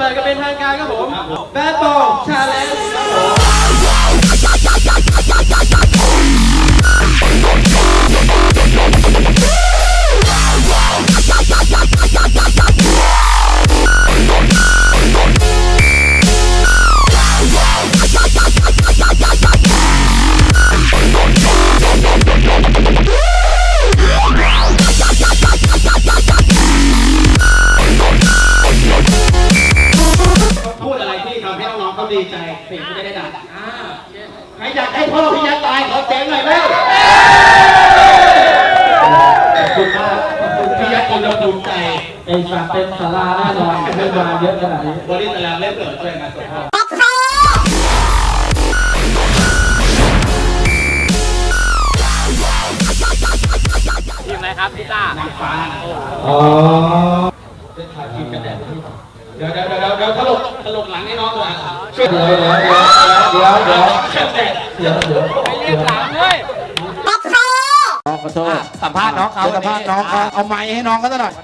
เปิดกันเป็นทางการครับผม แบทบอลชาเลนจ์ ใครอยากให้พ่อพี่ยักษ์ตายขอเสียงหน่อยเร็วขอบคุณมากขอบคุณพี่ยักษ์คงจะภูมิใจไอ้สัตว์เต็มศาลาแน่นอนเรื่องมาเยอะขนาดนี้วันนี้ตารางเล่นเกิดช่วยงานศพพ่อทีมอะไรครับพี่ต้านางฟ้าอ๋อเป็นถ่ายคลิปกันแดดเดี๋ยวเดี๋ยวเดี๋ยวเดี๋ยวถลกถลกหลังให้น้องหน่อยช่วยเดี๋ยวเดี๋ยวเดี๋ยวเดี๋ยวเดี๋ยวเดี๋ยวเดี๋ยวไม่เรียกหลังเลยน้องขอโทษสัมภาษณ์น้องเขาสัมภาษณ์น้องเขาเอาไม้ให้น้องเขาหน่อย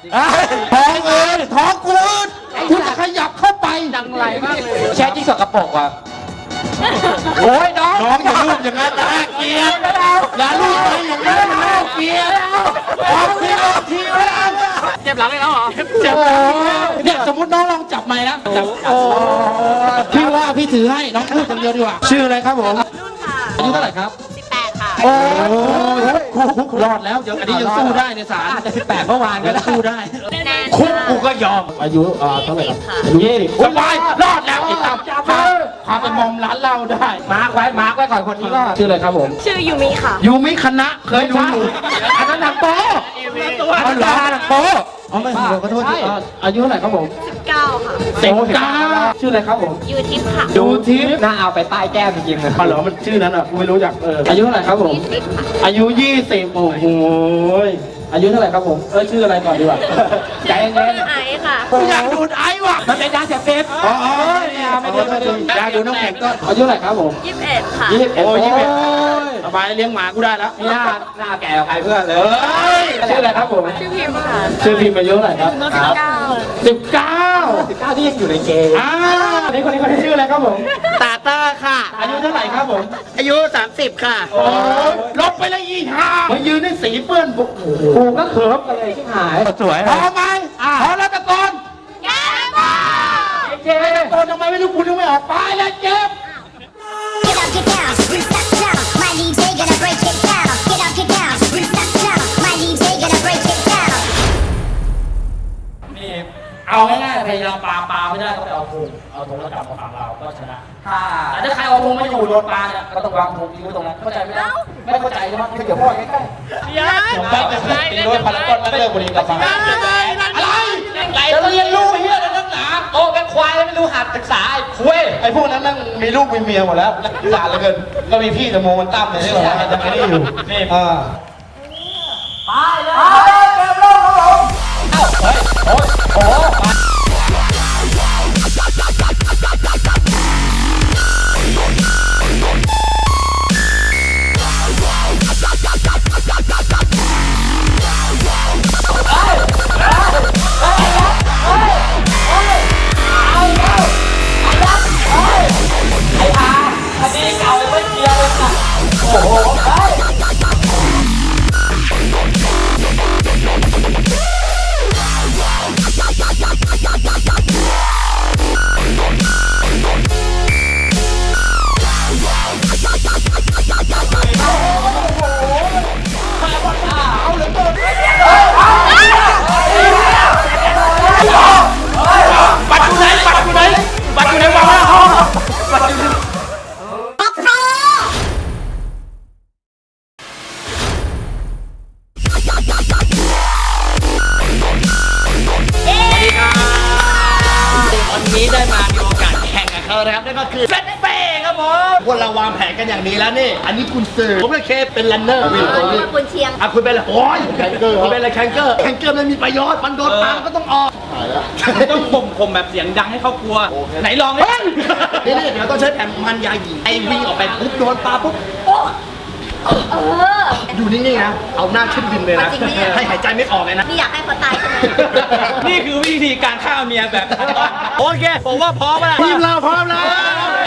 ท้องเอ้ยท้องกูอืดคุณขยับเข้าไปจังไรมากเลยแช่ที่สกปรกอะโอ้ยน้องน้องอย่าลูบอย่างนั้นน่าเกียดอย่าลูบไปอย่างนั้นนน่าเกียดออกทีออกทีไม่เอา เจ็บหลังเลยแล้วเหรอเจ็บเนี่ยสมมติน้องลองจับไม้นะจับโอ้พี่ว่าพี่ถือให้น้องพูดคนเดียวดีกว่าชื่ออะไรครับผมอายุเท่าไหร่ครับ18ค่ะ โอ้ยคุกรอดแล้วเดี๋ยวอันนี้ยังสู้ได้ในศาลจะสิบแปดเมื่อวานก็สู้ได้แนนคุกกูก็ยอมอายุอ่าเท่าไหร่ครับอายุยี่สิบสบายรอดแล้วไอ้ตับพาพาไปมอมร้านเหล้าได้ มาร์กไว้มาร์กไว้ก่อนคนนี้ก็ชื่ออะไรครับผม ชื่อยูมิค่ะยูมิคณะเคยดูอยู่อันนั้นหนังโป๊เอาเหรอหนังโป๊ เอาไม่ขอโทษทีอ่าอายุเท่าไหร่ครับผม19ค่ะสิบเก้าชื่ออะไรครับผม ยูทิปค่ะดูทิพย์น่าเอาไปใต้แก้มจริงๆเลยอ๋อเหรอมันชื่อนั้นอะกูไม่รู้จักเอออายุเท่าไหร่ครับผม20ค่ะอายุยี่สิบโอ้โหอายุเท่าไหร่ครับผมเออชื่ออะไรก่อนดีกว่าใจเย็นชื่อไอซ์ค่ะๆกูอยากดูดไอ้ว่ะมันเป็นยาเสพติด อ๋อ ไม่เอาไม่ดีไม่ดีอยากดูน้ำแข็งก็อายุเท่าไหร่ครับผม21ค่ะยี่สิบเอ็ดโอ้ยี่สิบเอ็ดสบายเลี้ยงหมากูได้แล้วหน้าหน้าแก่กว่าใครเพื่อนเลยเฮ้ยชื่ออะไรครับผมชื่อพิมพ์ค่ะชื่อพิมพ์อายุเท่าไหร่ครับ19สิบเก้าสิบเก้าที่ยังอยู่ในเกมอ่านี่คนนี้คนนี้ชื่ออะไรครับผมตาเตอร์ค่ะ อายุเท่าไหร่ครับผมอายุ30ค่ะโอ้ยลบไปเลยอีห่ามายืนในสีเปื้อนบุกโอ้โหกูก็เขิมกันเลยชิบหายสวยพอไหมพอแล้วตะโกน แก้บ้า เจ ตะโกนทำ ไมไม่รู้คุณยังไม่ออกไปแล้วเจ็บ Get up, get down, reset down. My DJ gonna break it down. Get up, get down, reset down. My DJ gonna break it down. นี่เอาง่ายๆพยายามปาปาไม่ได้ก็ไปเอาธงเอาธงแล้วกลับมาฝั่งเราก็ชนะค่ะแต่ถ้าใครเอาธงไม่อยู่โดนปาเนี่ยก็ต้องวางธงทิ้งไว้ตรงนั้นเข้าใจไหมครับไม่เข้าใจใช่ไหมไม่เกี่ยวพ่อใกล้ๆผมไปแต่ตีด้วยพารากอนมาเลิกบุรีกับฟังอะไรจะเรียนรู้ไปเยอะเลยนักหนา โตเป็นควายแล้วไม่รู้หัดศึกษาไอ้คุยไอ้พวกนั้นนั่งมีลูกมีเมียหมดแล้วสารเหลือเกินก็มีพี่แต่โมมันตั้มเลยที่เราจะไม่ได้อยู่นี่อ่าวัน นี้ได้มามีโอกาสแข่งกับเขานะครับนั่นก็คือเฟสเฟ่ครับผมพวกเราวางแผนกันอย่างดีแล้วนี่ อันนี้คุณสื่อผมกับเคเป็นรันเนอร์วิ่งตรงนี้คุณเชียงอะคุณเป็นอะไรโอ้ยแข่งเกอร์คุณเป็นอะไรแข่งเกอร์แข่งเกอร์มันมีประโยชน์มันโดนปามันก็ต้องออกต้องข่มข่มแบบเสียงดังให้เขากลัว ไหนลองดินี่นี่เดี๋ยวต้องใช้แผ่นมันยาหยีไอ้วิ่งออกไปปุ๊บโดนปาปุ๊บโอ๊ะ เออ อยู่นิ่งๆนะ เอาหน้าขึ้นดินเลยนะ จริงเนี่ย ให้หายใจไม่ออกเลยนะ นี่อยากให้เขาตายใช่ไหมนี่คือวิธีการฆ่าเมียแบบ โอเค ผมว่าพร้อมแล้วทีมเราพร้อมแล้ว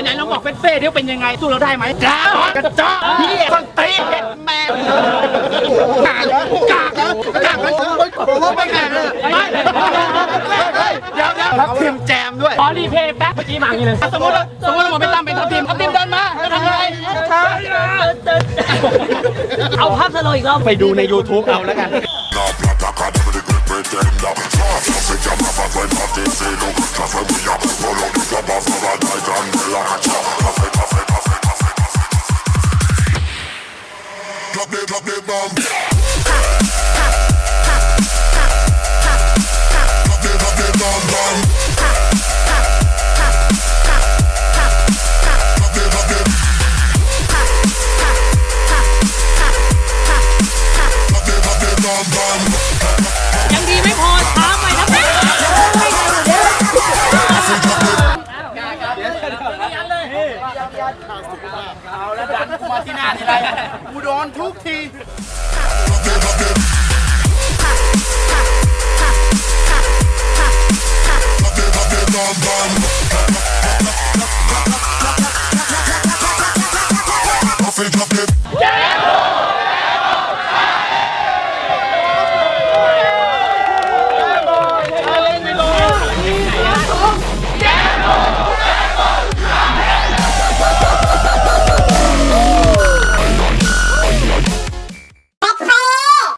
ไหนลองบอกเฟ้เฟ่ที่เป็นยังไงสู้เราได้ไหมจ้ากระจอกพี่ต้นตีนแม่กากกากกากผมว่าไม่แข่งเลยไม่เดี๋ยวเดี๋ยวรับทีมแจมด้วยขอรีเพย์แป๊บเมื่อกี้มาอย่างนี้เลยสมมติว่าสมมติว่าผมไม่ตั้มเป็นทัพทีมทัพทีมเดินมา ช้าเอาภาพสโลว์อีกรอบไปดูใน YouTube เอาแล้วกัน Drop the, drop. มาที่หน้าทีไรกูโดนทุกที